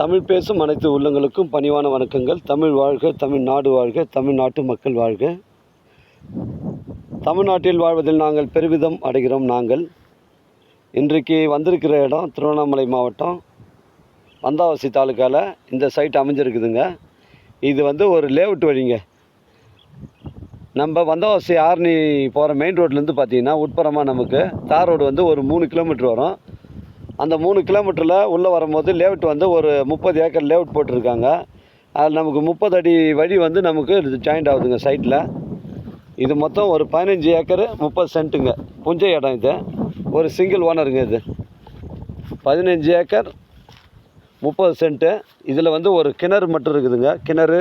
தமிழ் பேசும் அனைத்து உள்ளங்களுக்கும் பணிவான வணக்கங்கள். தமிழ் வாழ்க தமிழ்நாடு வாழ்க தமிழ்நாட்டு மக்கள் வாழ்க. தமிழ்நாட்டில் வாழ்வதில் நாங்கள் பெருமிதம் அடைகிறோம் நாங்கள். இன்றைக்கு வந்திருக்கிற இடம் திருவண்ணாமலை மாவட்டம் வந்தாவசி தாலுக்காவில் இந்த சைட் அமைஞ்சிருக்குதுங்க. இது வந்து ஒரு லேவுட் வழிங்க. நம்ம வந்தவாசி ஆரணி போகிற மெயின் ரோட்லேருந்து பார்த்தீங்கன்னா உட்புறமாக நமக்கு தார் ரோடு வந்து ஒரு மூணு கிலோமீட்டர் வரும். அந்த மூணு கிலோமீட்டரில் உள்ளே வரும்போது லேவுட் வந்து ஒரு முப்பது ஏக்கர் லேவுட் போட்டிருக்காங்க. அதில் நமக்கு முப்பது அடி வழி வந்து நமக்கு ஜாயிண்ட் ஆகுதுங்க சைட்டில் இது மொத்தம் ஒரு பதினஞ்சு ஏக்கர் முப்பது சென்ட்டுங்க புஞ்சை இடம் இது. ஒரு சிங்கிள் ஓனருங்க இது. பதினஞ்சு ஏக்கர் முப்பது சென்ட்டு இதில் வந்து ஒரு கிணறு மட்டும் இருக்குதுங்க. கிணறு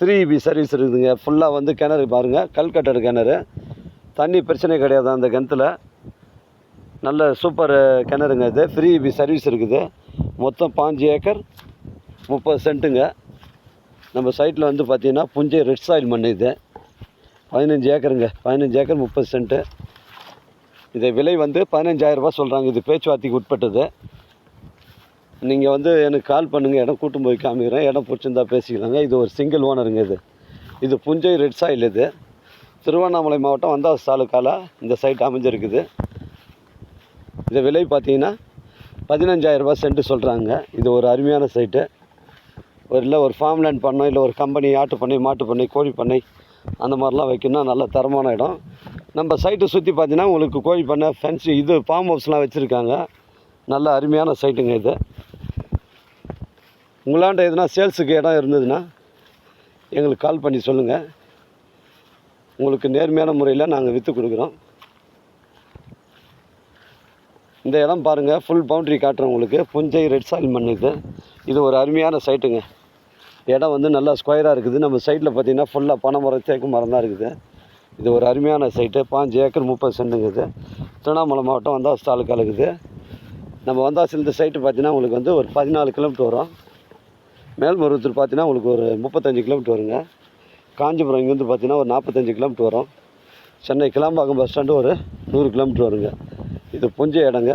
த்ரீ பி சர்வீஸ் இருக்குதுங்க. ஃபுல்லாக வந்து கிணறு பாருங்கள் கல்கட்டர் கிணறு. தண்ணி பிரச்சனை கிடையாது அந்த கிணத்துல. நல்ல சூப்பர் கிணறுங்க இது. ஃப்ரீ சர்வீஸ் இருக்குது. மொத்தம் பாஞ்சு ஏக்கர் முப்பது சென்ட்டுங்க நம்ம சைட்டில் வந்து பார்த்திங்கன்னா புஞ்சை ரெட் சாயில் மண் இது. பதினஞ்சு ஏக்கருங்க. பதினஞ்சு ஏக்கர் முப்பது சென்ட்டு இதை விலை வந்து பதினஞ்சாயிரரூபா சொல்கிறாங்க இது பேச்சுவார்த்தைக்கு உட்பட்டது. நீங்கள் வந்து எனக்கு கால் பண்ணுங்கள் இடம் கூட்டும் போய் காமிக்கிறேன். இடம் பிடிச்சிருந்தா பேசிக்கலாங்க. இது ஒரு சிங்கிள் ஓனருங்க இது. இது புஞ்சை ரெட் சாயில் இது. திருவண்ணாமலை மாவட்டம் வந்தாஸ் தாலுக்காவில் இந்த சைட் அமைஞ்சிருக்குது. இது விலை பார்த்தீங்கன்னா பதினஞ்சாயிரரூபா சென்ட்டு சொல்கிறாங்க இது ஒரு அருமையான சைட்டு ஒரு இல்லை ஒரு ஃபார்ம் லேண்ட் பண்ணோம் இல்லை ஒரு கம்பெனி ஆட்டு பண்ணை மாட்டு பண்ணை கோழி பண்ணை அந்த மாதிரிலாம் வைக்கணும்னா நல்ல தரமான இடம். நம்ம சைட்டை சுற்றி பார்த்தீங்கன்னா உங்களுக்கு கோழி பண்ணை ஃபென்ஸு இது ஃபார்ம் ஹவுஸ்லாம் வச்சுருக்காங்க. நல்ல அருமையான சைட்டுங்க இது. உங்களாண்ட எதுனா சேல்ஸுக்கு இடம் இருந்ததுன்னா எங்களுக்கு கால் பண்ணி சொல்லுங்கள் உங்களுக்கு நேர்மையான முறையில் நாங்கள் விற்று கொடுக்குறோம். இந்த இடம் பாருங்கள் ஃபுல் பவுண்ட்ரி காட்டுறேன் உங்களுக்கு. புஞ்சை ரெட் சாயில் மண் இது. இது ஒரு அருமையான சைட்டுங்க இடம் வந்து நல்லா ஸ்கொயராக இருக்குது. நம்ம சைட்டில் பார்த்தீங்கன்னா ஃபுல்லாக பனை மரம் தேக்கு மரம் தான் இருக்குது. இது ஒரு அருமையான சைட்டு பாஞ்சு ஏக்கர் முப்பது சென்ட்டுங்க இது. திருவண்ணாமலை மாவட்டம் வந்தாஸ் தாலுக்கா இருக்குது. நம்ம வந்தாஸ் இந்த சைட்டு பார்த்தீங்கன்னா உங்களுக்கு வந்து ஒரு பதினாலு கிலோமீட்டர் வரும். மேல்மருவத்தூர் பார்த்தீங்கன்னா உங்களுக்கு ஒரு முப்பத்தஞ்சு கிலோமீட்டர் வருங்க. காஞ்சிபுரம் இங்கேருந்து பார்த்தீங்கன்னா ஒரு நாற்பத்தஞ்சு கிலோமீட்டர் வரும். சென்னை கிளாம்பாக்கம் பஸ் ஸ்டாண்டு ஒரு நூறு கிலோமீட்டர் வருங்க. இது புஞ்ச இடங்க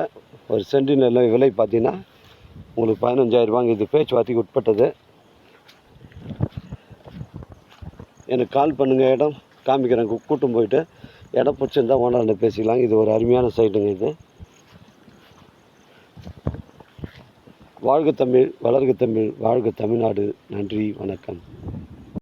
ஒரு சென்டி விலை பார்த்தீங்கன்னா உங்களுக்கு பதினஞ்சாயிரரூபாங்க இது பேச்சுவார்த்தைக்கு உட்பட்டது. எனக்கு கால் பண்ணுங்கள் இடம் காமிக்கிறேன். கூட்டம் கூட்டும் போயிட்டு இடம் பிடிச்சிருந்தா ஓனர்கிட்ட பேசிக்கலாம். இது ஒரு அருமையான சைட்டுங்க இது. வாழ்க தமிழ் வளர்க தமிழ் வாழ்க தமிழ்நாடு. நன்றி வணக்கம்.